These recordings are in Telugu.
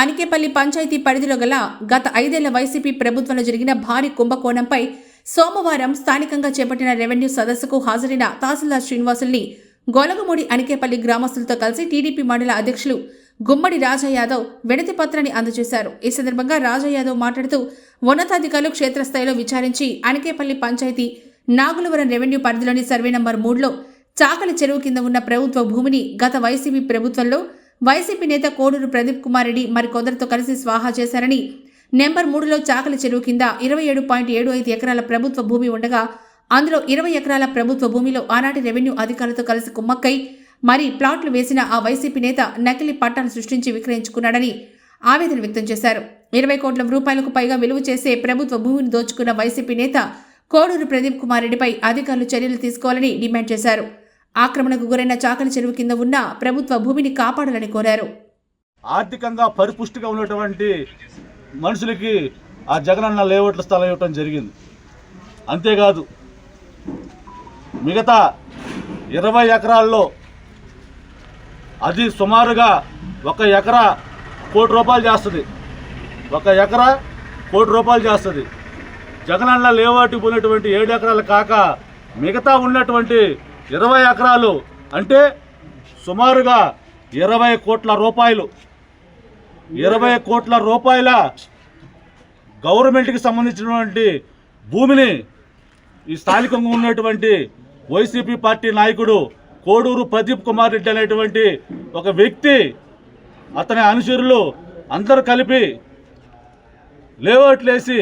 అనికేపల్లి పంచాయతీ పరిధిలో గల గత ఐదేళ్ళ వైసీపీ ప్రభుత్వంలో జరిగిన భారీ కుంభకోణంపై సోమవారం స్థానికంగా చేపట్టిన రెవెన్యూ సదస్సుకు హాజరైన తహసీల్దార్ శ్రీనివాసుల్ని గొలగమూడి అనికేపల్లి గ్రామస్తులతో కలిసి టీడీపీ మండల అధ్యక్షులు గుమ్మడి రాజా యాదవ్ వినతి పత్రాన్ని అందజేశారు. ఈ సందర్భంగా రాజా యాదవ్ మాట్లాడుతూ ఉన్నతాధికారులు క్షేత్రస్థాయిలో విచారించి అనికేపల్లి పంచాయతీ నాగులవరం రెవెన్యూ పరిధిలోని సర్వే నంబర్ మూడులో చాకలి చెరువు కింద ఉన్న ప్రభుత్వ భూమిని గత వైసీపీ ప్రభుత్వంలో వైసీపీ నేత కోడూరు ప్రదీప్ కుమార్ రెడ్డి మరికొందరితో కలిసి స్వాహా చేశారని నెంబర్ మూడులో చాకలి చెరువు కింద ఇరవై ఏడు పాయింట్ ఏడు ఐదు ఎకరాల ప్రభుత్వ భూమి ఉండగా అందులో ఇరవై ఎకరాల ప్రభుత్వ భూమిలో ఆనాటి రెవెన్యూ అధికారులతో కలిసి కుమ్మక్కై మరి ప్లాట్లు వేసిన ఆ వైసీపీ నేత నకిలీ పట్టాలు సృష్టించి విక్రయించుకున్నాడని ఆవేదన వ్యక్తం చేశారు. ఇరవై కోట్ల రూపాయలకు పైగా విలువ చేసే ప్రభుత్వ భూమిని దోచుకున్న వైసీపీ నేత కోడూరు ప్రదీప్ కుమార్ రెడ్డిపై అధికారులు చర్యలు తీసుకోవాలని డిమాండ్ చేశారు. ఆక్రమణకు గురైన చాకలి చెరువు కింద ఉన్న ప్రభుత్వ భూమిని కాపాడాలని కోరారు. ఆర్థికంగా పరిపుష్టిగా ఉన్నటువంటి మనుషులకి ఆ జగనన్న లేఅవుట్ల స్థలం ఇవ్వటం జరిగింది. అంతేకాదు మిగతా ఇరవై ఎకరాల్లో అది సుమారుగా ఒక ఎకరా కోటి రూపాయలు చేస్తుంది. ఒక ఎకరా కోటి రూపాయలు చేస్తుంది. జగనన్న లేవాటికి పోయినటువంటి ఏడు ఎకరాలు కాక మిగతా ఉన్నటువంటి ఇరవై ఎకరాలు అంటే సుమారుగా ఇరవై కోట్ల రూపాయలు. ఇరవై కోట్ల రూపాయల గవర్నమెంట్కి సంబంధించినటువంటి భూమిని ఈ స్థానికంగా ఉన్నటువంటి వైసీపీ పార్టీ నాయకుడు కోడూరు ప్రదీప్ కుమార్ రెడ్డి అనేటువంటి ఒక వ్యక్తి అతని అనుచరులు అందరూ కలిపి లేఅవుట్లేసి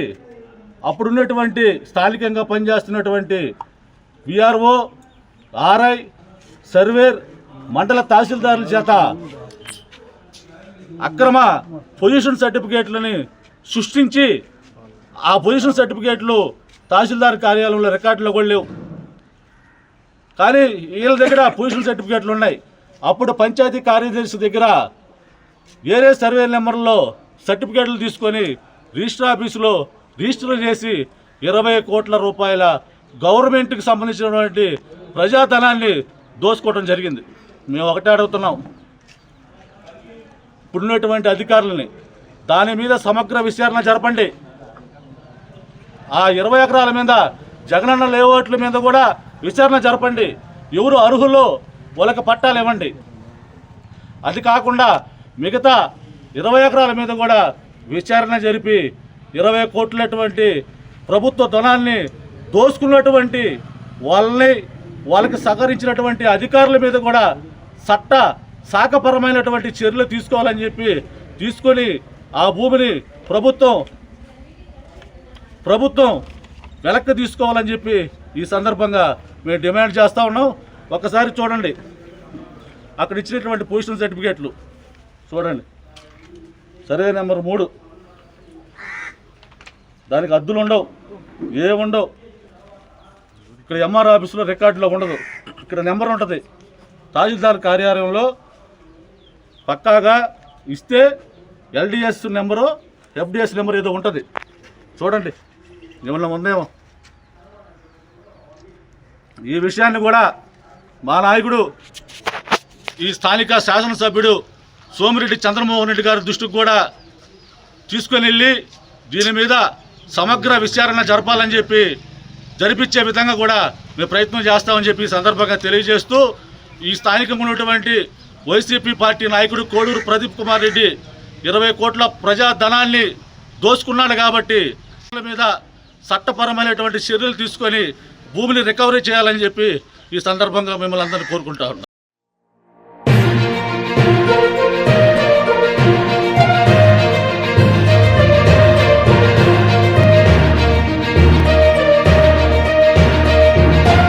అప్పుడున్నటువంటి స్థానికంగా పనిచేస్తున్నటువంటి విఆర్ఓ ఆర్ఐ సర్వేర్ మండల తహసీల్దారుల చేత అక్రమ పొజిషన్ సర్టిఫికేట్లని సృష్టించి ఆ పొజిషన్ సర్టిఫికేట్లు తహసీల్దార్ కార్యాలయంలో రికార్డులో కూడా లేవు. కానీ వీళ్ళ దగ్గర పొజిషన్ సర్టిఫికేట్లు ఉన్నాయి. అప్పుడు పంచాయతీ కార్యదర్శి దగ్గర వేరే సర్వే నెంబర్లో సర్టిఫికేట్లు తీసుకొని రిజిస్టర్ ఆఫీసులో రిజిస్టర్ చేసి ఇరవై కోట్ల రూపాయల గవర్నమెంట్కి సంబంధించినటువంటి ప్రజాధనాన్ని దోసుకోవడం జరిగింది. మేము ఒకటే అడుగుతున్నాం. ఇప్పుడున్నటువంటి అధికారులని దాని మీద సమగ్ర విచారణ జరపండి. ఆ ఇరవై ఎకరాల మీద జగనన్న లేఅవుట్ల మీద కూడా విచారణ జరపండి. ఎవరు అర్హులు వాళ్ళకి పట్టాలు ఇవ్వండి. అది కాకుండా మిగతా ఇరవై ఎకరాల మీద కూడా విచారణ జరిపి ఇరవై కోట్లటువంటి ప్రభుత్వ ధనాన్ని దోసుకున్నటువంటి వాళ్ళని వాళ్ళకి సహకరించినటువంటి అధికారుల మీద కూడా చట్ట శాఖపరమైనటువంటి చర్యలు తీసుకోవాలని చెప్పి తీసుకొని ఆ భూమిని ప్రభుత్వం ప్రభుత్వం వెనక్కి తీసుకోవాలని చెప్పి ఈ సందర్భంగా మేము డిమాండ్ చేస్తూ ఉన్నాం. ఒకసారి చూడండి. అక్కడ ఇచ్చినటువంటి పొజిషన్ సర్టిఫికేట్లు. చూడండి. సర్వే నెంబర్ మూడు. దానికి అద్దులు ఉండవు. ఏముండవు. ఇక్కడ ఎంఆర్ ఆఫీసులో రికార్డులో ఉండదు. ఇక్కడ నెంబర్ ఉంటుంది. తహసీల్దార్ కార్యాలయంలో పక్కాగా ఇస్తే ఎల్డిఎస్ నెంబరు ఎఫ్డిఎస్ నెంబర్ ఏదో ఉంటుంది. చూడండి. ఏమన్నా ఉందేమో ఈ విషయాన్ని కూడా మా నాయకుడు ఈ స్థానిక శాసనసభ్యుడు సోమిరెడ్డి చంద్రమోహన్ రెడ్డి గారి దృష్టికి కూడా తీసుకొని వెళ్ళి దీని మీద సమగ్ర విచారణ జరపాలని చెప్పి జరిపించే విధంగా కూడా మేము ప్రయత్నం చేస్తామని చెప్పి సందర్భంగా తెలియజేస్తూ ఈ స్థానికంగా ఉన్నటువంటి వైసీపీ పార్టీ నాయకుడు కోడూరు ప్రదీప్ కుమార్ రెడ్డి ఇరవై కోట్ల ప్రజాధనాన్ని దోచుకున్నాడు కాబట్టి మీద చట్టపరమైనటువంటి చర్యలు తీసుకొని భూమిని రికవరీ చేయాలని చెప్పి ఈ సందర్భంగా మిమ్మల్ని అందరినీ కోరుకుంటా